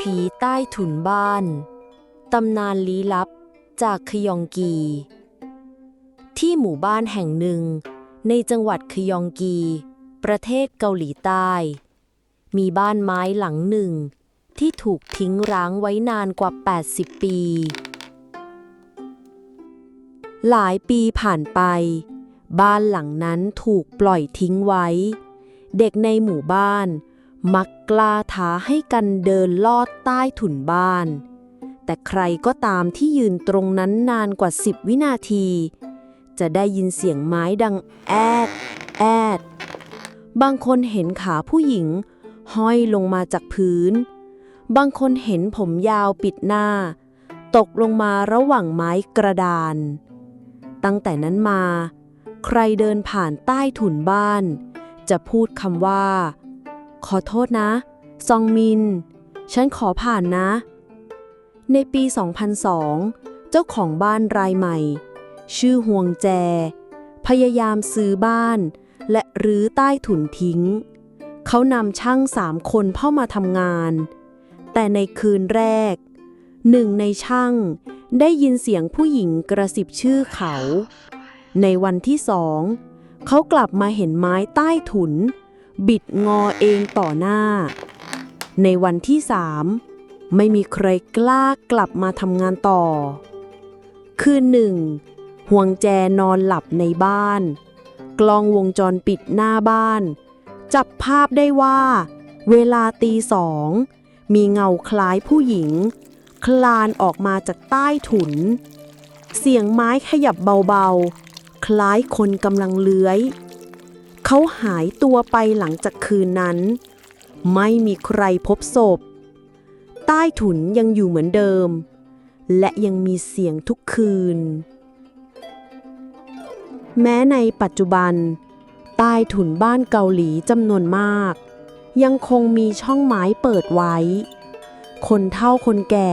ผีใต้ถุนบ้าน ตำนานลี้ลับจากขยองกี ที่หมู่บ้านแห่งหนึ่ง ในจังหวัดขยองกี ประเทศเกาหลีใต้ มีบ้านไม้หลังหนึ่ง ที่ถูกทิ้งร้างไว้นานกว่า 80 ปี หลายปีผ่านไป บ้านหลังนั้นถูกปล่อยทิ้งไว้ เด็กในหมู่บ้าน มักกล้าท้าให้กันเดินลอดใต้ถุนบ้าน แต่ใครก็ตามที่ยืนตรงนั้นนานกว่า10วินาที จะได้ยินเสียงไม้ดังแอด แอด บางคนเห็นขาผู้หญิง ห้อยลงมาจากพื้น บางคนเห็นผมยาวปิดหน้า ตกลงมาระหว่างไม้กระดาน ตั้งแต่นั้นมา ใครเดินผ่านใต้ถุนบ้าน จะพูดคำว่า ขอโทษนะ ซองมิน ฉันขอผ่านนะ ในปี 2002 เจ้าของบ้านรายใหม่ ชื่อฮวงแจ พยายามซื้อบ้าน และรื้อใต้ถุนทิ้ง เขานำช่างสามคนเข้ามาทำงาน แต่ในคืนแรก หนึ่งในช่างได้ยินเสียงผู้หญิงกระสิบชื่อเขา ในวันที่สอง เขากลับมาเห็นไม้ใต้ถุน บิดงอเองต่อหน้า ในวันที่สามไม่มีใครกล้ากลับมาทำงานต่อ คืนหนึ่งห่วงแจนอนหลับในบ้าน กล้องวงจรปิดหน้าบ้าน จับภาพได้ว่า เวลาตีสองมีเงาคล้ายผู้หญิง คลานออกมาจากใต้ถุน เสียงไม้ขยับเบาๆ คล้ายคนกำลังเลื้อย เขาหายตัวไปหลังจากคืนนั้น ไม่มีใครพบศพ ใต้ถุนยังอยู่เหมือนเดิม และยังมีเสียงทุกคืน แม้ในปัจจุบัน ใต้ถุนบ้านเกาหลีจำนวนมาก ยังคงมีช่องไม้เปิดไว้ คนเฒ่าคนแก่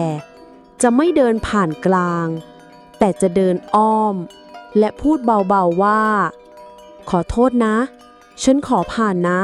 จะไม่เดินผ่านกลาง แต่จะเดินอ้อม และพูดเบาๆว่าขอโทษนะ ฉันขอผ่านนะ